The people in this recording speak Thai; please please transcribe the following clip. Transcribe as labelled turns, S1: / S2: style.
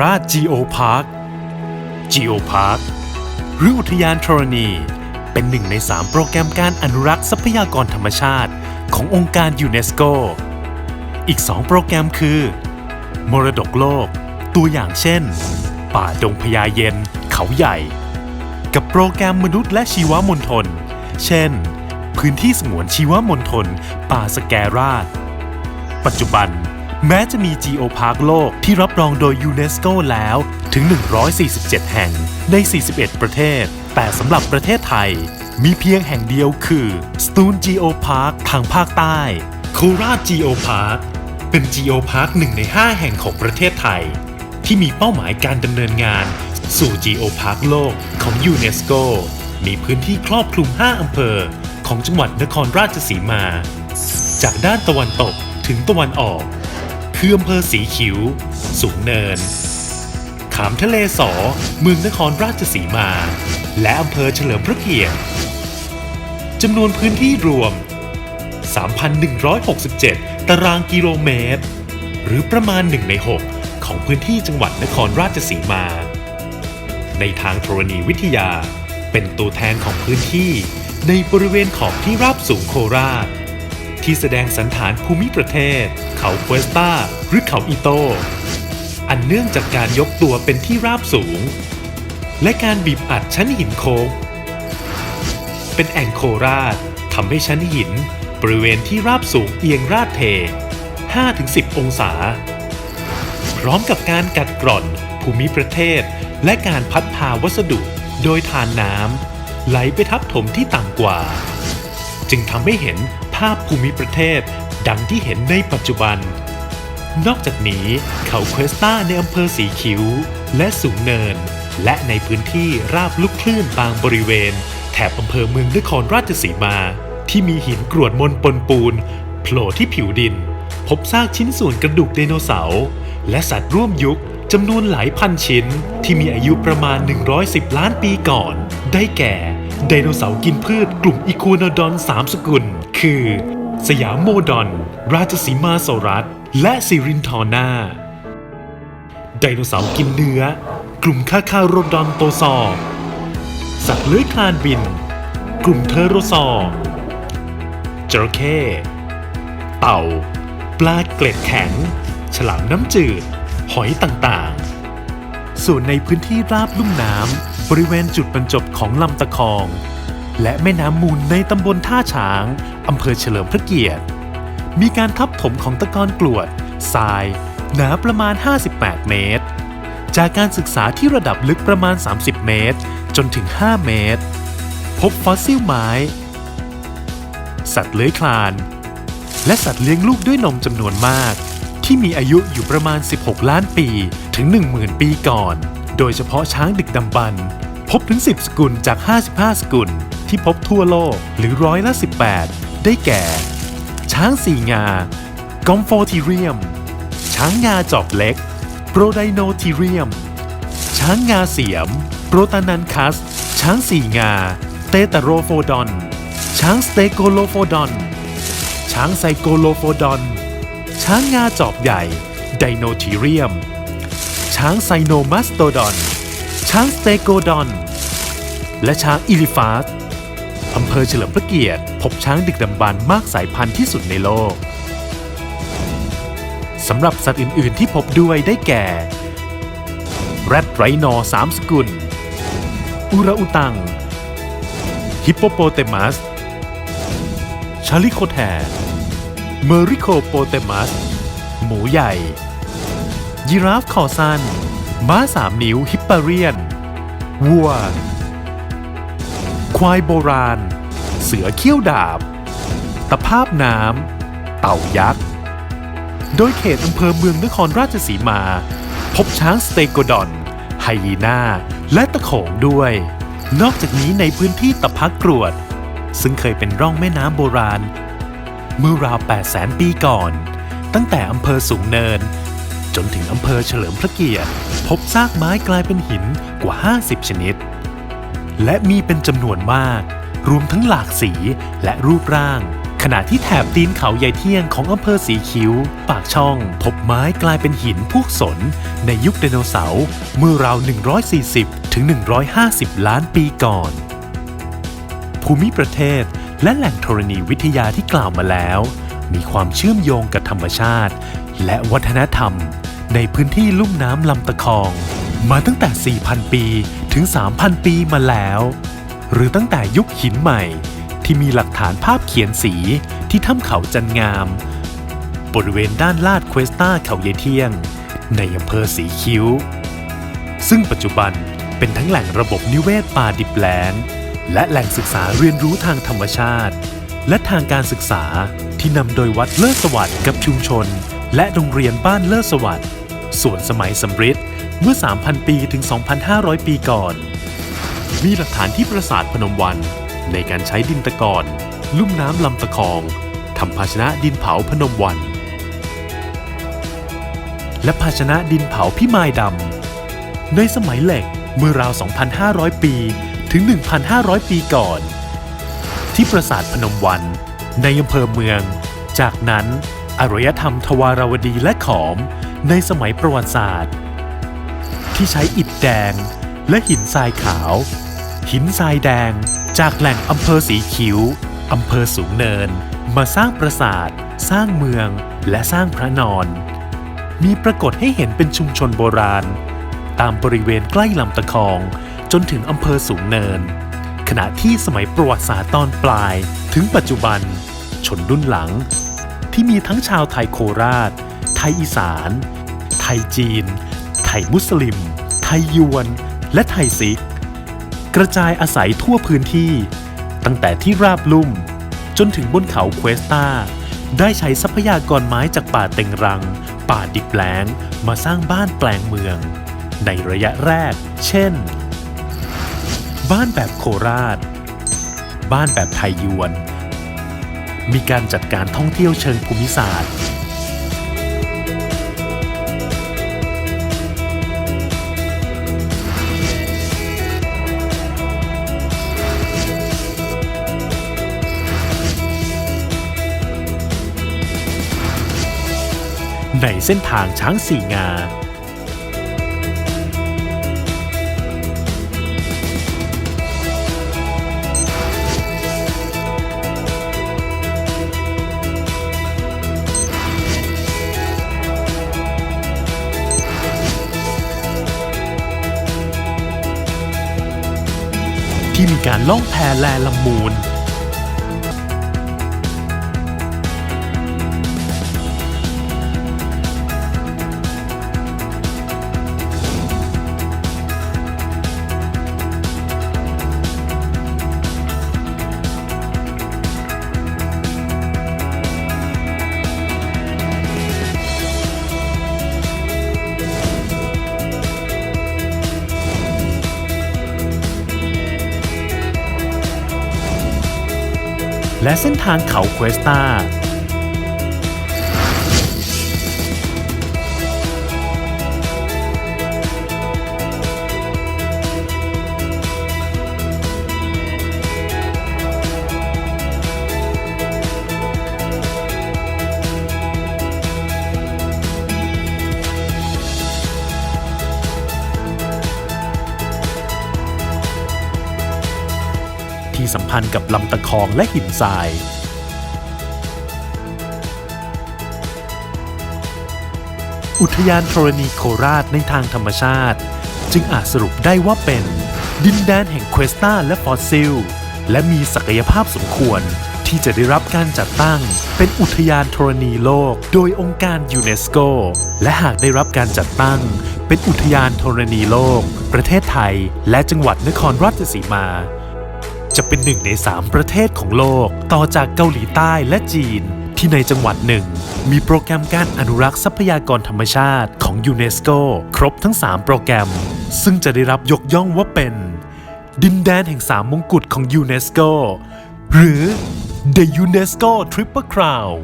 S1: ราช Geo Park Geo Park หรืออุทยานธรณี เป็นหนึ่งใน 3 โปรแกรมการอนุรักษ์ทรัพยากรธรรมชาติ ขององค์การยูเนสโก อีก 2 โปรแกรมคือ มรดกโลก ตัวอย่างเช่น ป่าดงพญาเย็น เขาใหญ่ กับโปรแกรมมนุษย์และชีวมณฑล เช่น พื้นที่สงวนชีวมณฑลป่าสแกราชปัจจุบัน แม้จะมี Geo Park โลกที่รับรองโดยยูเนสโกแล้วถึง 147 แห่งใน 41 ประเทศ แต่สำหรับประเทศไทย มีเพียงแห่งเดียวคือสตูน Geo Park ทางภาคใต้ โคราช Geo Park เป็น Geo Park หนึ่งใน 5 แห่งของประเทศไทย ที่มีเป้าหมายการดำเนินงาน สู่ Geo Park โลกของยูเนสโกมีพื้นที่ครอบคลุม 5 อำเภอ ของจังหวัดนครราชสีมา จากด้านตะวันตกถึงตะวันออก คืออำเภอสีคิ้ว สูงเนิน ขามทะเลสอ เมืองนครราชสีมา และอำเภอเฉลิมพระเกียรติจำนวนพื้นที่รวม 3,167 ตารางกิโลเมตร หรือประมาณ 1 ใน 6 ของพื้นที่จังหวัดนครราชสีมา ในทางธรณีวิทยา เป็นตัวแทนของพื้นที่ในบริเวณขอบที่ราบสูงโคราช ที่แสดงสันฐานภูมิประเทศ เขาเควสตาหรือเขาอิโต อันเนื่องจากการยกตัวเป็นที่ราบสูง และการบีบอัดชั้นหินโค้งเป็นแอ่งโคราชทำให้ชั้นหิน บริเวณที่ราบสูงเอียงราดเท 5-10 องศา พร้อมกับการกัดกร่อนภูมิประเทศ และการพัดพาวัสดุโดยทานน้ำไหลไปทับถมที่ต่ำกว่า จึงทำให้เห็นาพภูมิประเทศ ดังที่เห็นในปัจจุบัน นอกจากนี้เขาเควสตาในอำเภอสีคิ้ว และสูงเนิน และในพื้นที่ราบลุกคลื่นบางบริเวณ แถบอำเภอเมืองนครราชสีมา ที่มีหินกรวดมนปนปูนโผล่ที่ผิวดิน พบซากชิ้นส่วนกระดูกไดโนเสาร์และสัตว์ร่วมยุคจำนวนหลายพันชิ้นที่มีอายุประมาณ 110 ล้านปีก่อน ได้แก่ ไดโนเสาร์กินพืชกลุ่มอีควโนดอน3สกุล คือ สยามโมดอน ราชสีมาโซรัส และซิรินทอร์นาไดโนเสาร์กินเนื้อ กลุ่มคาคาโรดอนโตซอ สัตว์เลื้อยคลานบิน กลุ่มเทอโรซอจระเข้เต่า ปลาเกล็ดแข็ง ฉลามน้ำจืด หอยต่างๆ ส่วนในพื้นที่ราบลุ่มน้ำ บริเวณจุดบรรจบของลำตะคอง และแม่น้ำมูลในตำบลท่าช้างอำเภอเฉลิมพระเกียรติ มีการทับถมของตะกอนกรวดทราย หนาประมาณ 58 เมตร จากการศึกษาที่ระดับลึกประมาณ 30 เมตร จนถึง 5 เมตร พบฟอสซิลไม้ สัตว์เลื้อยคลาน และสัตว์เลี้ยงลูกด้วยนมจำนวนมาก ที่มีอายุอยู่ประมาณ 16 ล้านปีถึง 10,000 ปีก่อน โดยเฉพาะช้างดึกดำบรรพ์ พบถึง 10 สกุลจาก 55 สกุล ที่พบทั่วโลกหรือร้อยละ 18 ได้แก่ ช้างสี่งากอมโฟทีเรียม ช้างงาจอบเล็ก โปรไดโนทีเรียม ช้างงาเสียม โปรตานันคัส ช้างสี่งา เตตาโรโฟดอน ช้างสเตโกโลโฟดอน ช้างไซโกโลโฟดอน ช้างงาจอบใหญ่ ไดโนทีเรียม ช้างไซโนมาสโตดอน ช้างสเตโกดอน และช้างอิลิฟาสอำเภอเฉลิมพระเกียรติ พบช้างดึกดำบรรพ์มากสายพันธุ์ที่สุดในโลก สำหรับสัตว์อื่น ๆ ที่พบด้วยได้แก่ แรดไรโนสามสกุล อุราอุตัง ฮิปโปโปเตมัส ชาลิโคแทเมริโคโปเตมัส หมูใหญ่ ยีราฟคอสั้น ม้าสามนิ้วฮิปปาเรียน วัว ควายโบราณ เสือเขี้ยวดาบ ตะภาพน้ำ เต่ายักษ์ โดยเขตอำเภอเมืองนครราชสีมา พบช้างสเตโกดอน ไฮยีนาและตะโขงด้วย นอกจากนี้ในพื้นที่ตะพักกรวด ซึ่งเคยเป็นร่องแม่น้ำโบราณ เมื่อราว 8 0 0 0 0ปีก่อน ตั้งแต่อำเภอสูงเนิน นถึงอำเภอเฉลิมพระเกียรติ พบซากไม้กลายเป็นหินกว่า 50 ชนิด และมีเป็นจำนวนมาก รวมทั้งหลากสีและรูปร่าง ขณะที่แถบตีนเขาใหญ่เที่ยงของอำเภอสีคิ้ว ปากช่อง พบไม้กลายเป็นหินพวกสน ในยุคไดโนเสาร์เมื่อราว 140 ถึง 150 ล้านปีก่อน ภูมิประเทศและแหล่งธรณีวิทยาที่กล่าวมาแล้ว มีความเชื่อมโยงกับธรรมชาติ และวัฒนธรรม ในพื้นที่ลุ่มน้ำลำตะคอง มาตั้งแต่ 4,000 ปีถึง 3,000 ปีมาแล้ว หรือตั้งแต่ยุคหินใหม่ ที่มีหลักฐานภาพเขียนสีที่ถ้ำเขาจันงาม บริเวณด้านลาดเควสตาเขาเยเที่ยง ในอำเภอสีคิ้ว ซึ่งปัจจุบันเป็นทั้งแหล่งระบบนิเวศป่าดิบแล้งและแหล่งศึกษาเรียนรู้ทางธรรมชาติ และทางการศึกษาที่นำโดยวัดเลิศสวัสดิ์กับชุมชน และโรงเรียนบ้านเลิศสวัสดิ์ ส่วนสมัยสำริดเมื่อ 3,000 ปีถึง 2,500 ปีก่อน มีหลักฐานที่ปราสาทพนมวัน ในการใช้ดินตะกอนลุ่มน้ำลำตะคองทำภาชนะดินเผาพนมวัน และภาชนะดินเผาพิมายดำในสมัยเหล็กเมื่อราว 2,500 ปีถึง 1,500 ปีก่อน ที่ปราสาทพนมวัน ในอำเภอเมือง จากนั้นอารยธรรมทวารวดีและขอม ในสมัยประวัติศาสตร์ ที่ใช้อิฐแดงและหินทรายขาว หินทรายแดงจากแหล่งอำเภอสีคิ้วอำเภอสูงเนิน มาสร้างปราสาท สร้างเมืองและสร้างพระนอน มีปรากฏให้เห็นเป็นชุมชนโบราณ ตามบริเวณใกล้ลำตะคองจนถึงอำเภอสูงเนิน ขณะที่สมัยประวัติศาสตร์ตอนปลาย ถึงปัจจุบัน ชนรุ่นหลัง ที่มีทั้งชาวไทยโคราช ไทยอีสาน ไทยจีน ไทยมุสลิม ไทยยวน และไทยซิก กระจายอาศัยทั่วพื้นที่ ตั้งแต่ที่ราบลุ่ม จนถึงบนเขาเควสตาได้ใช้ทรัพยากรไม้จากป่าเต็งรัง ป่าดิบแล้งมาสร้างบ้านแปลงเมือง ในระยะแรก เช่น บ้านแบบโคราช บ้านแบบไทยยวน มีการจัดการท่องเที่ยวเชิงภูมิศาสตร์ ในเส้นทางช้างสี่งา ที่มีการล่องแพแลลำมูล และเส้นทางเขาเควสตา ที่สัมพันธ์กับลำตะคองและหินทราย อุทยานธรณีโคราชในทางธรรมชาติ จึงอาจสรุปได้ว่าเป็น ดินแดนแห่งเควสตาและฟอสซิล และมีศักยภาพสมควรที่จะได้รับการจัดตั้ง เป็นอุทยานธรณีโลก โดยองค์การยูเนสโก และหากได้รับการจัดตั้ง เป็นอุทยานธรณีโลก ประเทศไทย และจังหวัดนครราชสีมา จะเป็นหนึ่งใน 3 ประเทศของโลก ต่อจากเกาหลีใต้และจีน ที่ในจังหวัดหนึ่ง มีโปรแกรมการอนุรักษ์ทรัพยากรธรรมชาติของยูเนสโกครบทั้ง 3 โปรแกรม ซึ่งจะได้รับยกย่องว่าเป็น ดินแดนแห่ง3มงกุฎของยูเนสโกหรือ The UNESCO Triple Crown